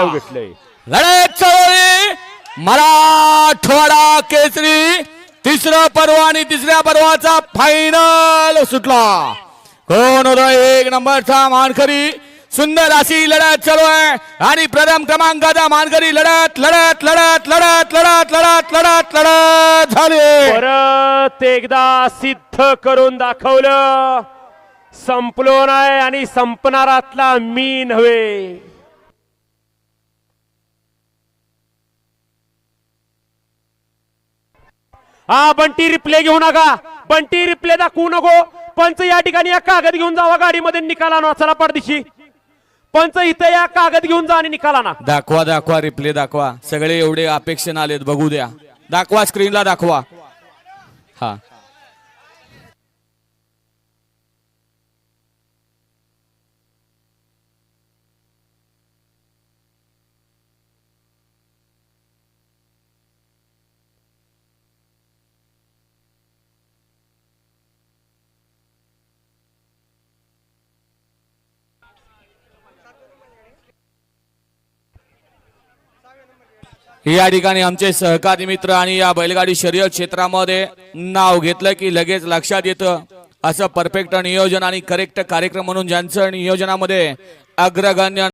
नाव घेतलंय. लढत चळवळी मराठवाडा केसरी तिसरं पर्व आणि तिसऱ्या पर्वाचा फायनल सुटला. कोण होतो? एक नंबरचा मानकरी. सुंदर अशी लढत चालू आहे. आणि प्रथम क्रमांकाचा मानकरी लढत लढत लढत लढत लढत लढत लढत लढत झाली. परत एकदा सिद्ध करून दाखवलं. संपलो नाही आणि संपणारातला मी नव्हे. हा बंटी रिप्ले घेऊ नका. बंटी रिप्ले दाखवू नको. पंच या ठिकाणी या कागद घेऊन जावा गाडीमध्ये निकाला ना चला परदेशी पंच इथं या कागद घेऊन जा आणि निकाला ना. दाखवा दाखवा रिप्ले दाखवा. सगळे एवढे अपेक्षण आलेत बघू द्या. दाखवा स्क्रीनला दाखवा. हा. या ठिकाणी आमचे सहकारी मित्र आणि या बैलगाडी शर्यत क्षेत्रामध्ये नाव घेतलं की लगेच लक्षात येतं. असं परफेक्ट नियोजन आणि करेक्ट कार्यक्रम म्हणून ज्यांचं नियोजनामध्ये अग्रगण्य